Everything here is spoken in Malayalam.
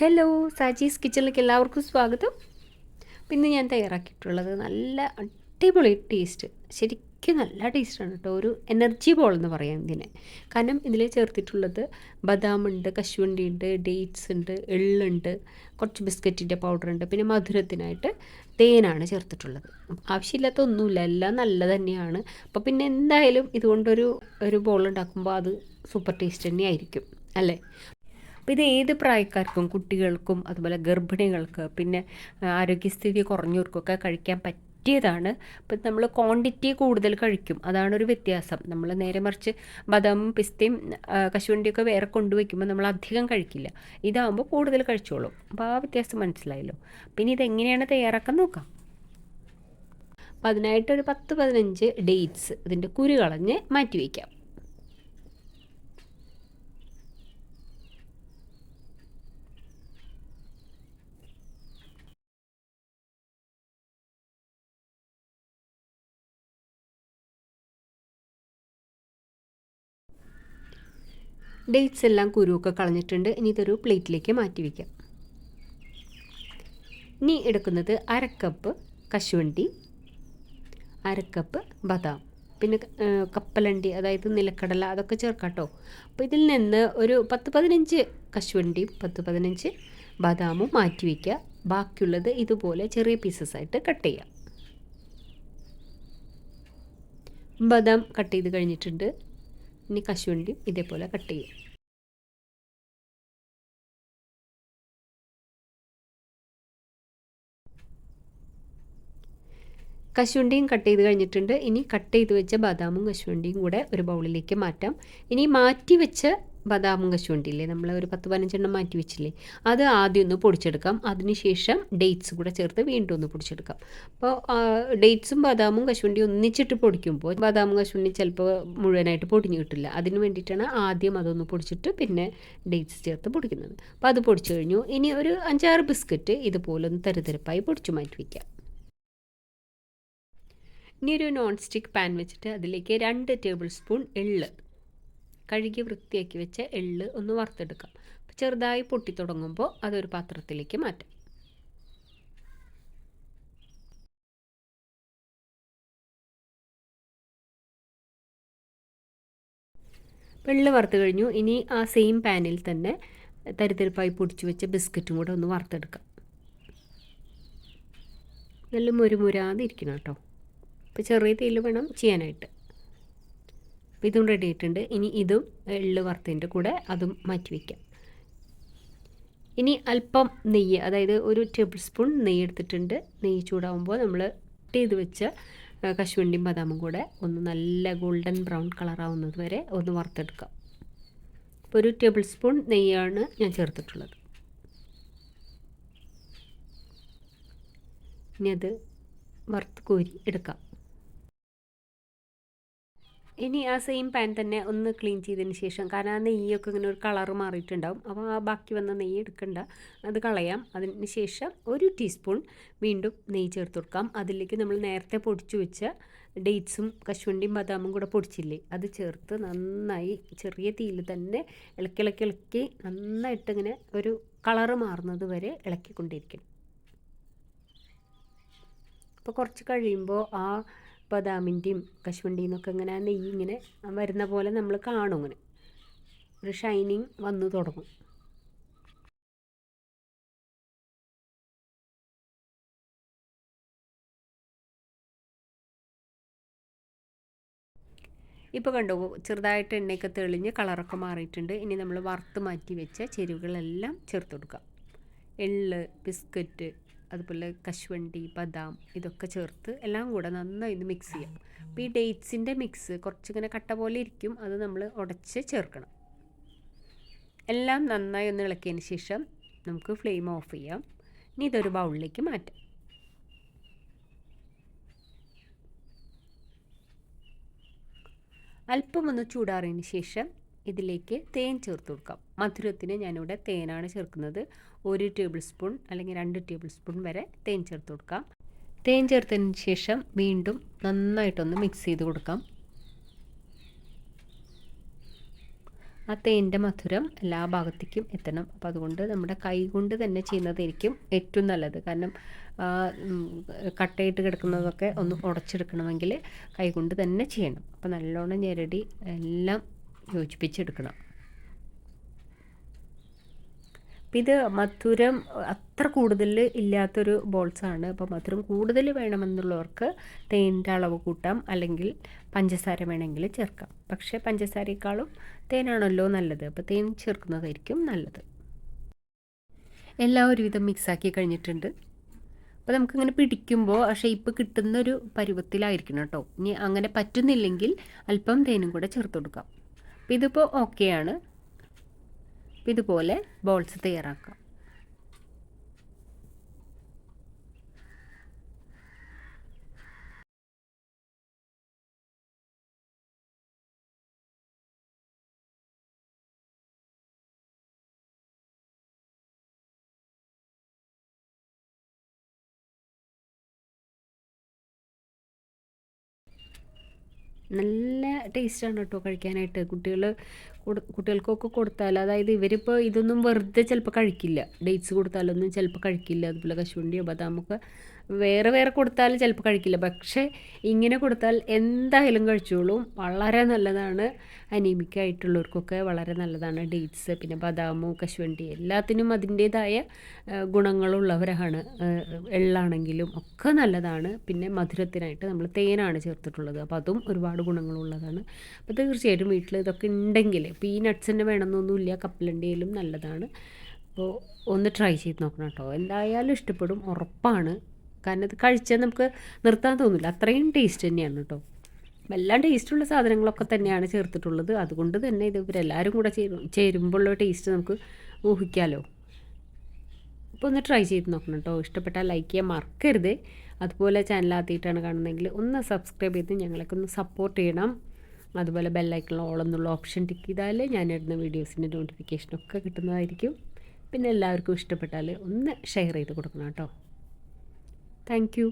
ഹലോ സാജീസ് കിച്ചണിലേക്ക് എല്ലാവർക്കും സ്വാഗതം. പിന്നെ ഞാൻ തയ്യാറാക്കിയിട്ടുള്ളത് നല്ല അടിപൊളി ടേസ്റ്റ് ശരിക്കും നല്ല ടേസ്റ്റാണ് കേട്ടോ. ഒരു എനർജി ബോൾ എന്ന് പറയാം ഇതിനെ. കാരണം ഇതിൽ ചേർത്തിട്ടുള്ളത് ബദാം ഉണ്ട് കശുവണ്ടി ഉണ്ട് ഡേറ്റ്സ് ഉണ്ട് എള്ളുണ്ട് കുറച്ച് ബിസ്ക്കറ്റിന്റെ ഉണ്ട് പിന്നെ മധുരത്തിനായിട്ട് തേനാണ് ചേർത്തിട്ടുള്ളത്. ആവശ്യമില്ലാത്ത ഒന്നുമില്ല എല്ലാം നല്ല തന്നെയാണ്. അപ്പോൾ പിന്നെ എന്തായാലും ഇതുകൊണ്ടൊരു ഒരു ബോൾ ഉണ്ടാക്കുമ്പോൾ അത് സൂപ്പർ ടേസ്റ്റ് തന്നെയായിരിക്കും അല്ലേ? അപ്പോൾ ഇത് ഏത് പ്രായക്കാർക്കും കുട്ടികൾക്കും അതുപോലെ ഗർഭിണികൾക്ക് പിന്നെ ആരോഗ്യസ്ഥിതി കുറഞ്ഞവർക്കൊക്കെ കഴിക്കാൻ പറ്റും പറ്റിയതാണ്. ഇപ്പം നമ്മൾ ക്വാണ്ടിറ്റി കൂടുതൽ കഴിക്കും. അതാണ് ഒരു വ്യത്യാസം. നമ്മൾ നേരെ മറിച്ച് ബദാമും പിസ്തയും കശുവണ്ടിയൊക്കെ വേറെ കൊണ്ടുവയ്ക്കുമ്പോൾ നമ്മൾ അധികം കഴിക്കില്ല. ഇതാകുമ്പോൾ കൂടുതൽ കഴിച്ചോളും. അപ്പോൾ ആ വ്യത്യാസം മനസ്സിലായല്ലോ. പിന്നെ ഇതെങ്ങനെയാണ് തയ്യാറാക്കാൻ നോക്കാം. അപ്പം അതിനായിട്ട് ഒരു പത്ത് പതിനഞ്ച് ഡേറ്റ്സ് ഇതിന്റെ കുരു കളഞ്ഞ് മാറ്റി വയ്ക്കാം ഡേറ്റ്സ് എല്ലാം കുരുവൊക്കെ കളഞ്ഞിട്ടുണ്ട്. ഇനി ഇതൊരു പ്ലേറ്റിലേക്ക് മാറ്റി വയ്ക്കാം ഇനി എടുക്കുന്നത് അര കപ്പ് കശുവണ്ടി അര കപ്പ് ബദാം പിന്നെ കപ്പലണ്ടി അതായത് നിലക്കടല അതൊക്കെ ചേർക്കാട്ടോ. കേട്ടോ അപ്പോൾ ഇതിൽ നിന്ന് ഒരു പത്ത് പതിനഞ്ച് കശുവണ്ടിയും പത്ത് പതിനഞ്ച് ബദാമും മാറ്റി വയ്ക്കുക ബാക്കിയുള്ളത് ഇതുപോലെ ചെറിയ പീസസ് ആയിട്ട് കട്ട് ചെയ്യാം. ബദാം കട്ട് ചെയ്ത് കഴിഞ്ഞിട്ടുണ്ട്. ഇനി കശുവണ്ടിയും ഇതേപോലെ കട്ട് ചെയ്യാം. കശുവണ്ടിയും കട്ട് ചെയ്ത് കഴിഞ്ഞിട്ടുണ്ട്. ഇനി കട്ട് ചെയ്ത് വെച്ച ബദാമും കശുവണ്ടിയും കൂടെ ഒരു ബൗളിലേക്ക് മാറ്റാം. ഇനി മാറ്റി വെച്ച ബദാമും കശുവണ്ടിയില്ലേ? നമ്മൾ ഒരു പത്ത് പതിനഞ്ചെണ്ണം മാറ്റി വെച്ചില്ലേ? അത് ആദ്യം ഒന്ന് പൊടിച്ചെടുക്കാം. അതിനുശേഷം ഡേറ്റ്സ് കൂടെ ചേർത്ത് വീണ്ടും ഒന്ന് പൊടിച്ചെടുക്കാം. അപ്പോൾ ഡേറ്റ്സും ബദാമും കശുവണ്ടി ഒന്നിച്ചിട്ട് പൊടിക്കുമ്പോൾ ബദാമും കശുവണ്ടി ചിലപ്പോൾ മുഴുവനായിട്ട് പൊടിഞ്ഞു കിട്ടില്ല. അതിന് വേണ്ടിയിട്ടാണ് ആദ്യം അതൊന്ന് പൊടിച്ചിട്ട് പിന്നെ ഡേറ്റ്സ് ചേർത്ത് പൊടിക്കുന്നത്. അപ്പോൾ അത് പൊടിച്ചു കഴിഞ്ഞു. ഇനി ഒരു അഞ്ചാറ് ബിസ്ക്കറ്റ് ഇതുപോലെ ഒന്ന് തരുതരപ്പായി പൊടിച്ചു മാറ്റി വയ്ക്കാം ഇനി ഒരു നോൺ സ്റ്റിക്ക് പാൻ വെച്ചിട്ട് അതിലേക്ക് രണ്ട് ടേബിൾ സ്പൂൺ എള്ള്. കഴുകി വൃത്തിയാക്കി വെച്ച എള്ള് ഒന്ന് വറുത്തെടുക്കാം. അപ്പോൾ ചെറുതായി പൊട്ടി തുടങ്ങുമ്പോൾ അതൊരു പാത്രത്തിലേക്ക് മാറ്റാം. വെള്ള് വറുത്ത് കഴിഞ്ഞു. ഇനി ആ സെയിം പാനിൽ തന്നെ തരിതരിപ്പായി പൊടിച്ചു വെച്ച ബിസ്ക്കറ്റും കൂടെ ഒന്ന് വറുത്തെടുക്കാം. നല്ല മുരുമുരാതിരിക്കണം കേട്ടോ. അപ്പോൾ ചെറിയ തീയിൽ വേണം ചെയ്യാനായിട്ട്. അപ്പോൾ ഇതും റെഡി ആയിട്ടുണ്ട്. ഇനി ഇതും എള്ള് വറുത്തതിന്റെ കൂടെ അതും മാറ്റി വയ്ക്കാം ഇനി അല്പം നെയ്യ് അതായത് ഒരു ടേബിൾ സ്പൂൺ നെയ്യ് എടുത്തിട്ടുണ്ട്. നെയ്യ് ചൂടാവുമ്പോൾ നമ്മൾ ചെയ്ത് വെച്ച കശുവണ്ടിയും ബദാമും കൂടെ ഒന്ന് നല്ല ഗോൾഡൻ ബ്രൗൺ കളറാവുന്നത് വരെ ഒന്ന് വറുത്തെടുക്കാം. അപ്പോൾ ഒരു ടേബിൾ സ്പൂൺ നെയ്യാണ് ഞാൻ ചേർത്തിട്ടുള്ളത്. ഇനി അത് വറുത്ത് കോരി എടുക്കാം. ഇനി ആ സെയിം പാൻ തന്നെ ഒന്ന് ക്ലീൻ ചെയ്തതിന് ശേഷം കാരണം ആ നെയ്യൊക്കെ ഇങ്ങനെ ഒരു കളർ മാറിയിട്ടുണ്ടാവും. അപ്പോൾ ആ ബാക്കി വന്ന നെയ്യ് എടുക്കണ്ട. അത് കളയാം. അതിന് ശേഷം ഒരു ടീസ്പൂൺ വീണ്ടും നെയ്യ് ചേർത്ത് കൊടുക്കാം. അതിലേക്ക് നമ്മൾ നേരത്തെ പൊടിച്ചു വെച്ച ഡേറ്റ്സും കശുവണ്ടിയും ബദാമും കൂടെ പൊടിച്ചില്ലേ അത് ചേർത്ത് നന്നായി ചെറിയ തീയിൽ തന്നെ ഇളക്കി ഇളക്കി ഇളക്കി നന്നായിട്ട് ഇങ്ങനെ ഒരു കളറ് മാറുന്നത് വരെ ഇളക്കിക്കൊണ്ടിരിക്കണം. അപ്പോൾ കുറച്ച് കഴിയുമ്പോൾ ആ ബദാമിന്റെയും കശുവണ്ടിയും ഒക്കെ ഇങ്ങനെ നെയ്യ് ഇങ്ങനെ വരുന്ന പോലെ നമ്മൾ കാണും ഇങ്ങനെ. ഒരു ഷൈനിങ് വന്നു തുടങ്ങും. ഇപ്പോൾ കണ്ടു ചെറുതായിട്ട് എണ്ണയൊക്കെ തെളിഞ്ഞ് കളറൊക്കെ മാറിയിട്ടുണ്ട്. ഇനി നമ്മൾ വറുത്ത് മാറ്റി വെച്ച ചേരുവകളെല്ലാം ചേർത്ത് കൊടുക്കാം. എള്ള് ബിസ്ക്കറ്റ് അതുപോലെ കശുവണ്ടി ബദാം ഇതൊക്കെ ചേർത്ത് എല്ലാം കൂടെ നന്നായി ഒന്ന് മിക്സ് ചെയ്യാം. അപ്പോൾ ഈ ഡേറ്റ്സിന്റെ മിക്സ് കുറച്ചിങ്ങനെ കട്ട പോലെ ഇരിക്കും അത് നമ്മൾ ഉടച്ച് ചേർക്കണം. എല്ലാം നന്നായി ഒന്ന് ഇളക്കിയതിന് ശേഷം നമുക്ക് ഫ്ലെയിം ഓഫ് ചെയ്യാം. ഇനി ഇതൊരു ബൗളിലേക്ക് മാറ്റാം. അല്പം ഒന്ന് ചൂടാറിയതിന് ശേഷം ഇതിലേക്ക് തേൻ ചേർത്ത് കൊടുക്കാം. മധുരത്തിന് ഞാനിവിടെ തേനാണ് ചേർക്കുന്നത്. ഒരു ടേബിൾ സ്പൂൺ അല്ലെങ്കിൽ രണ്ട് ടേബിൾ സ്പൂൺ വരെ തേൻ ചേർത്ത് കൊടുക്കാം. തേൻ ചേർത്തതിന് ശേഷം വീണ്ടും നന്നായിട്ടൊന്ന് മിക്സ് ചെയ്ത് കൊടുക്കാം. ആ തേന്റെ മധുരം എല്ലാ ഭാഗത്തേക്കും എത്തണം. അപ്പം അതുകൊണ്ട് നമ്മുടെ കൈ കൊണ്ട് തന്നെ ചെയ്യുന്നതായിരിക്കും ഏറ്റവും നല്ലത്. കാരണം കട്ടയിട്ട് കിടക്കുന്നതൊക്കെ ഒന്ന് ഉടച്ചെടുക്കണമെങ്കിൽ കൈ കൊണ്ട് തന്നെ ചെയ്യണം. അപ്പം നല്ലോണം ഞെരടി എല്ലാം യോജിപ്പിച്ചെടുക്കണം. ഇത് മധുരം അത്ര കൂടുതൽ ഇല്ലാത്തൊരു ബോൾസാണ്. അപ്പോൾ മധുരം കൂടുതൽ വേണമെന്നുള്ളവർക്ക് തേനിന്റെ അളവ് കൂട്ടാം അല്ലെങ്കിൽ പഞ്ചസാര വേണമെങ്കിൽ ചേർക്കാം. പക്ഷേ പഞ്ചസാരയേക്കാളും തേനാണല്ലോ നല്ലത്. അപ്പോൾ തേൻ ചേർക്കുന്നതായിരിക്കും നല്ലത്. എല്ലാം ഒരുവിധം മിക്സാക്കി കഴിഞ്ഞിട്ടുണ്ട്. അപ്പോൾ നമുക്കിങ്ങനെ പിടിക്കുമ്പോൾ ആ ഷേപ്പ് കിട്ടുന്നൊരു പരുവത്തിലായിരിക്കണം കേട്ടോ. ഇനി അങ്ങനെ പറ്റുന്നില്ലെങ്കിൽ അല്പം തേനും കൂടെ ചേർത്ത് കൊടുക്കാം. ഇതിപ്പോൾ ഓക്കെയാണ് ഇതുപോലെ ബോൾസ് തയ്യാറാക്കാം. നല്ല ടേസ്റ്റാണ് കേട്ടോ കഴിക്കാനായിട്ട്. കുട്ടികൾ കുട്ടികൾക്കൊക്കെ കൊടുത്താൽ അതായത് ഇവരിപ്പോൾ ഇതൊന്നും വെറുതെ ചിലപ്പോൾ കഴിക്കില്ല. ഡേറ്റ്സ് കൊടുത്താലൊന്നും ചിലപ്പോൾ കഴിക്കില്ല. അതുപോലെ കശുവണ്ടിയോ ബദാമൊക്കെ വേറെ വേറെ കൊടുത്താൽ ചിലപ്പോൾ കഴിക്കില്ല. പക്ഷേ ഇങ്ങനെ കൊടുത്താൽ എന്തായാലും കഴിച്ചോളും. വളരെ നല്ലതാണ്. അനീമിക് ആയിട്ടുള്ളവർക്കൊക്കെ വളരെ നല്ലതാണ്. ഡേറ്റ്സ് പിന്നെ ബദാമു കശുവണ്ടി എല്ലാത്തിനും അതിന്റേതായ ഗുണങ്ങളുള്ളവരാണ്. എള്ളാണെങ്കിലും ഒക്കെ നല്ലതാണ്. പിന്നെ മധുരത്തിനായിട്ട് നമ്മൾ തേനാണ് ചേർത്തിട്ടുള്ളത്. അപ്പോൾ അതും ഒരുപാട് ഗുണങ്ങളുള്ളതാണ്. അപ്പോൾ തീർച്ചയായിട്ടും വീട്ടിൽ ഇതൊക്കെ ഉണ്ടെങ്കിൽ ഇപ്പോൾ ഈ നട്ട്സ് തന്നെ വേണമെന്നൊന്നുമില്ല കപ്പലണ്ടിയിലും നല്ലതാണ്. അപ്പോൾ ഒന്ന് ട്രൈ ചെയ്ത് നോക്കണം കേട്ടോ. എന്തായാലും ഇഷ്ടപ്പെടും. ഉറപ്പാണ്. കാരണം ഇത് കഴിച്ചാൽ നമുക്ക് നിർത്താൻ തോന്നില്ല. അത്രയും ടേസ്റ്റ് തന്നെയാണ് കേട്ടോ. എല്ലാം ടേസ്റ്റുള്ള സാധനങ്ങളൊക്കെ തന്നെയാണ് ചേർത്തിട്ടുള്ളത്. അതുകൊണ്ട് തന്നെ ഇത് ഇവരെല്ലാവരും കൂടെ ചേരും ചേരുമ്പോഴുള്ള ടേസ്റ്റ് നമുക്ക് ഊഹിക്കാമല്ലോ അപ്പോൾ ഒന്ന് ട്രൈ ചെയ്ത് നോക്കണം കേട്ടോ ഇഷ്ടപ്പെട്ടാൽ ലൈക്ക് ചെയ്യാൻ മറക്കരുത്. അതുപോലെ ചാനൽ ആദ്യമായിട്ടാണ് കാണുന്നതെങ്കിൽ ഒന്ന് സബ്സ്ക്രൈബ് ചെയ്ത് ഞങ്ങളൊക്കെ ഒന്ന് സപ്പോർട്ട് ചെയ്യണം. അതുപോലെ ബെല്ലൈക്കണിൽ ഓൾ എന്നുള്ള ഓപ്ഷൻ ടിക്ക് ചെയ്താൽ ഞാൻ ഇടുന്ന വീഡിയോസിന്റെ നോട്ടിഫിക്കേഷനൊക്കെ കിട്ടുന്നതായിരിക്കും. പിന്നെ എല്ലാവർക്കും ഇഷ്ടപ്പെട്ടാൽ ഒന്ന് ഷെയർ ചെയ്ത് കൊടുക്കണം കേട്ടോ താങ്ക്.